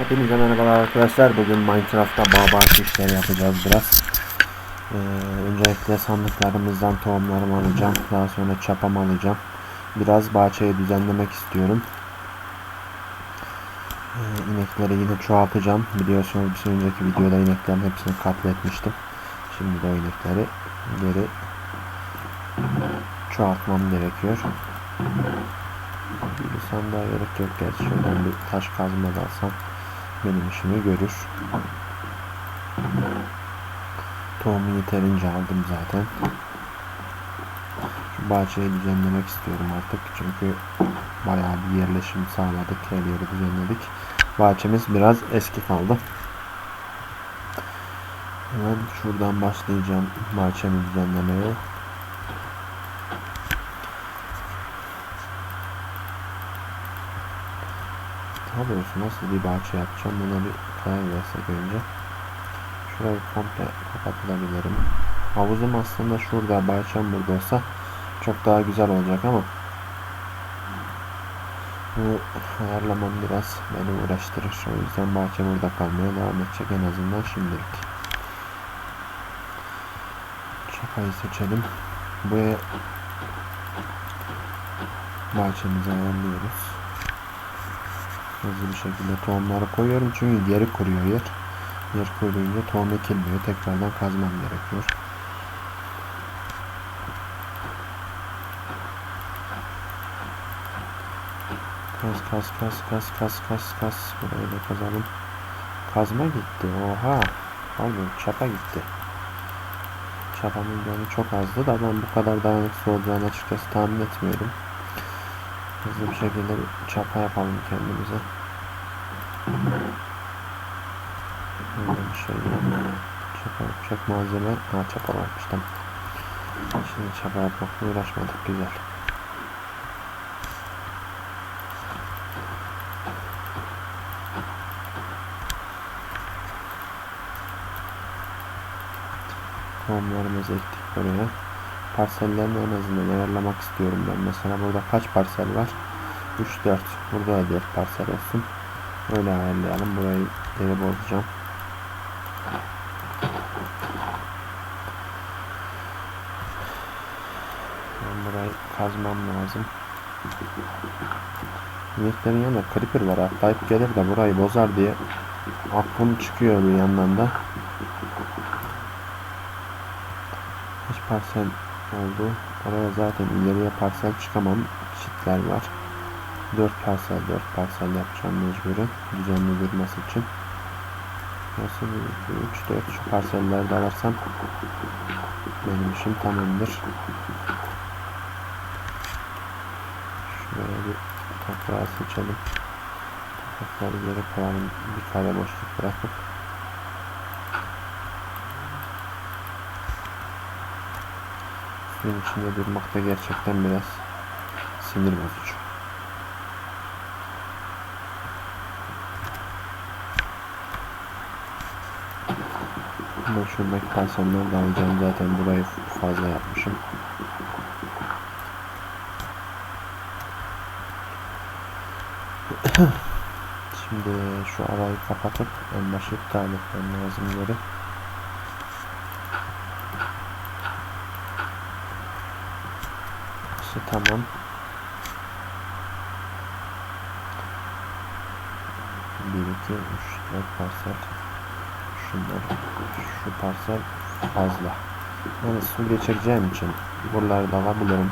Hepinize merhabalar arkadaşlar. Bugün Minecraft'ta bağ işleri yapacağız biraz. Ee, öncelikle sandıklarımızdan tohumlarımı alacağım. Daha sonra çapamı alacağım. Biraz bahçeyi düzenlemek istiyorum. Ee, inekleri yine çoğaltacağım. Biliyorsunuz bir önceki videoda ineklerin hepsini katletmiştim. Şimdi de o inekleri geri çoğaltmam gerekiyor. Bir sandığa gerek yok gerçi. Şuradan bir taş kazma da alsam benim işimi görür. Tohumu yeterince aldım zaten. Şu bahçeyi düzenlemek istiyorum artık. Çünkü bayağı bir yerleşim sağladık. Her yeri düzenledik. Bahçemiz biraz eski kaldı. Hemen şuradan başlayacağım bahçemi düzenlemeye. Daha doğrusu nasıl bir bahçe yapacağım buna bir karar versek önce. Şurayı komple kapatabilirim. Havuzum aslında şurada, bahçem burada olsa çok daha güzel olacak ama bu ayarlamam biraz beni uğraştırır. O yüzden bahçe burada kalmaya devam edecek en azından şimdilik. Çapayı seçelim. Buraya bahçemizi ayarlıyoruz hızlı bir şekilde tohumları koyuyorum çünkü geri kuruyor yer. Yer kuruyunca tohum ekilmiyor. Tekrardan kazmam gerekiyor. Kaz kaz kaz kaz kaz kaz kaz. Burayı da kazalım. Kazma gitti. Oha. Pardon çapa gitti. Çapanın canı çok azdı da ben bu kadar dayanıksız olacağını açıkçası tahmin etmiyordum. Hızlı bir şekilde bir çapa yapalım kendimize. Böyle bir şey. Çapa yapacak malzeme. Ha çapa varmış tamam. Şimdi çapa yapmakla uğraşmadık güzel. Tohumlarımızı ektik buraya parsellerini en azından ayarlamak istiyorum ben. Mesela burada kaç parsel var? 3 4. Burada da 4 parsel olsun. Öyle ayarlayalım. Burayı geri bozacağım. Ben burayı kazmam lazım. İneklerin yanında creeper var. Atlayıp gelir de burayı bozar diye aklım çıkıyor bir yandan da. Kaç parsel oldu. Oraya zaten ileriye parsel çıkamam. Çitler var. 4 parsel 4 parsel yapacağım mecburen. Düzenli durması için. Nasıl 3 4 şu parselleri de alarsam benim işim tamamdır. Şuraya bir toprağı seçelim. Toprakları geri koyalım. Bir kare boşluk bırakıp suyun içinde durmak da gerçekten biraz sinir bozucu. Ben şuradaki parselleri de alacağım zaten burayı fazla yapmışım. Şimdi şu arayı kapatıp en başı iptal etmem. Burası tamam. Bir, iki, üç, dört parsel. Şunlar, şu parsel fazla. Yani su geçireceğim için buraları da alabilirim.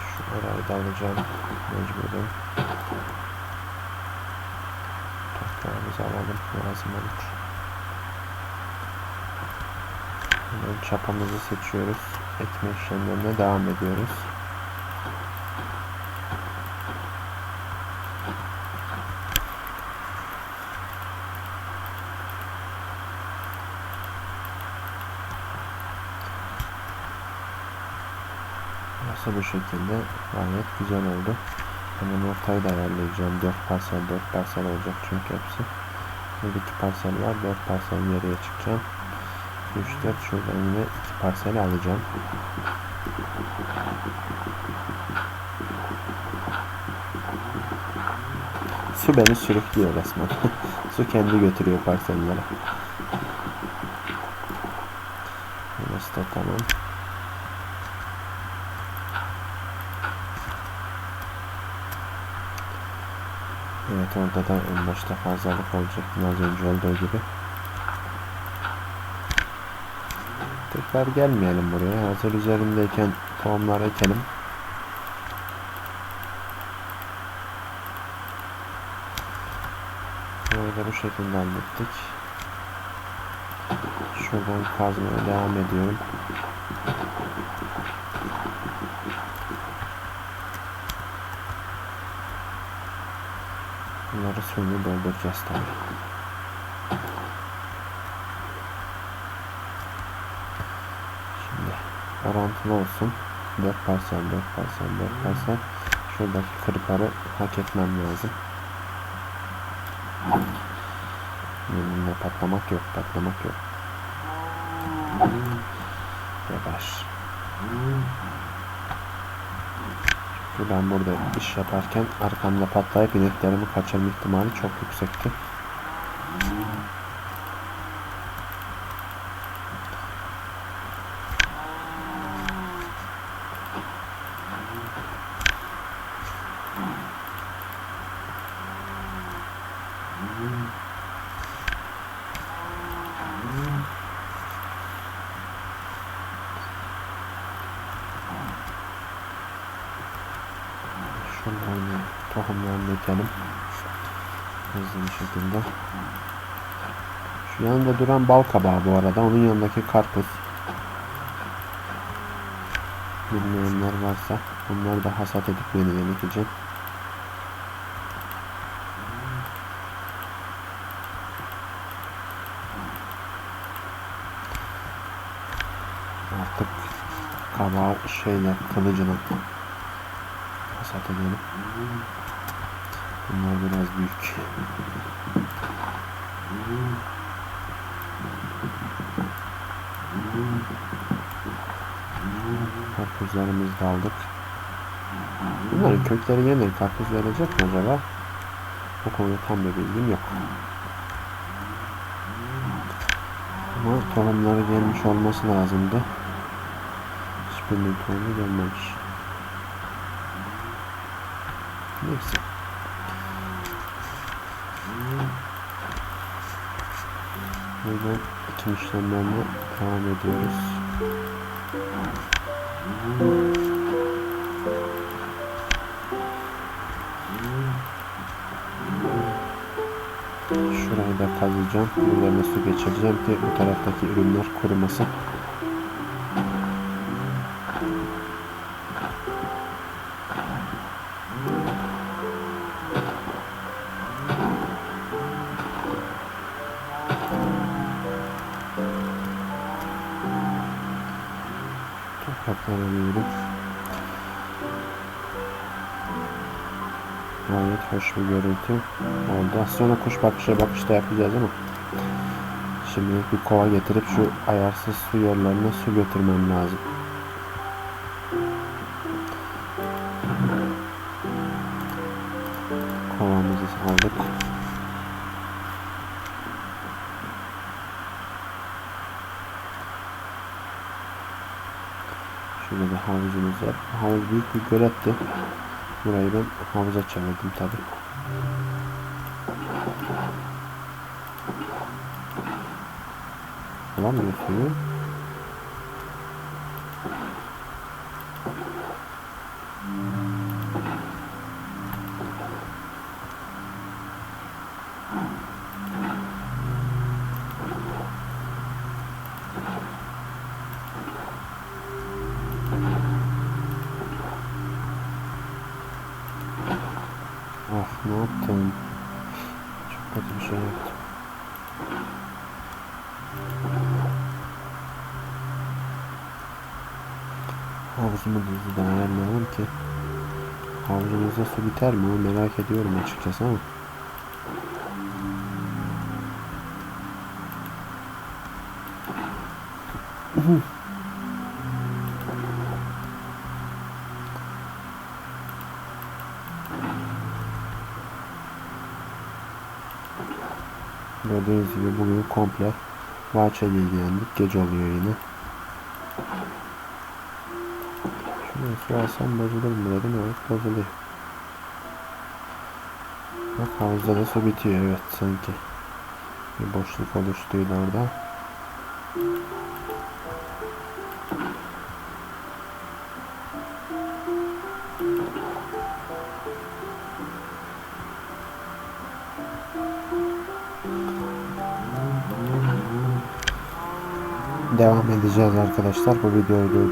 Şu orayı da alacağım mecburen. Toprağımızı alalım lazım olur. Hemen çapamızı seçiyoruz. Ekme işlemlerine devam ediyoruz. Burası bu şekilde gayet güzel oldu. Hemen ortayı da ayarlayacağım. 4 parsel 4 parsel olacak çünkü hepsi. Burada 2 parsel var. 4 parsel geriye çıkacağım müşter şuradan yine iki parsel alacağım. Su beni sürüklüyor resmen. Su kendi götürüyor parsellere. Burası da tamam. Evet orada da en başta fazlalık olacak. Az önce olduğu gibi. Tekrar gelmeyelim buraya. Hazır üzerindeyken tohumları ekelim. Burayı da bu şekilde hallettik. Şuradan kazmaya devam ediyorum. Bunları suyunu dolduracağız tabii. Şimdi orantılı olsun. 4 parsel, 4 parsel, 4 parsel. Şuradaki kırıkları hak etmem lazım. Benimle patlamak yok, patlamak yok. Yavaş. Çünkü ben burada iş yaparken arkamda patlayıp ineklerimi kaçırma ihtimali çok yüksekti. Şunların tohumlarını ekelim. Hızlı bir şekilde. Şu yanında duran bal kabağı bu arada. Onun yanındaki karpuz. Bilmeyenler varsa bunları da hasat edip yeniden ekeceğim. Artık kabağı şeyle kılıcına edelim. Bunlar biraz büyük. Karpuzlarımızı da aldık. Bunların kökleri yeniden karpuz verecek mi acaba? Bu konuda tam bir bilgim yok. Ama tohumları gelmiş olması lazımdı. Hiçbirinin tohumu gelmemiş. Neyse. Buradan ekim işlemlerine devam ediyoruz. Şurayı da kazıyacağım. Buralarına su geçireceğim ki bu taraftaki ürünler kurumasın. Alıyorum. Gayet hoş bir görüntü oldu. Sonra kuş bakışı bakışta yapacağız ama Şimdilik bir kova getirip şu ayarsız su yollarına su götürmem lazım. Şurada da havuzumuz var. Havuz büyük bir göletti. Burayı ben havuza çevirdim tabi. Bulamıyor suyu. Havuzumu hızlıdan ayarlayalım ki havuzumuzda su biter mi? Merak ediyorum açıkçası ama. Gördüğünüz gibi bugün komple bahçeyle ilgilendik. Gece oluyor yine. Şunu su alsam bozulur mu dedim. Evet bozuluyor. Bak havuzda da su bitiyor evet sanki. Bir boşluk oluştuydu orada. Devam edeceğiz arkadaşlar. Bu videoyu durduruyorum.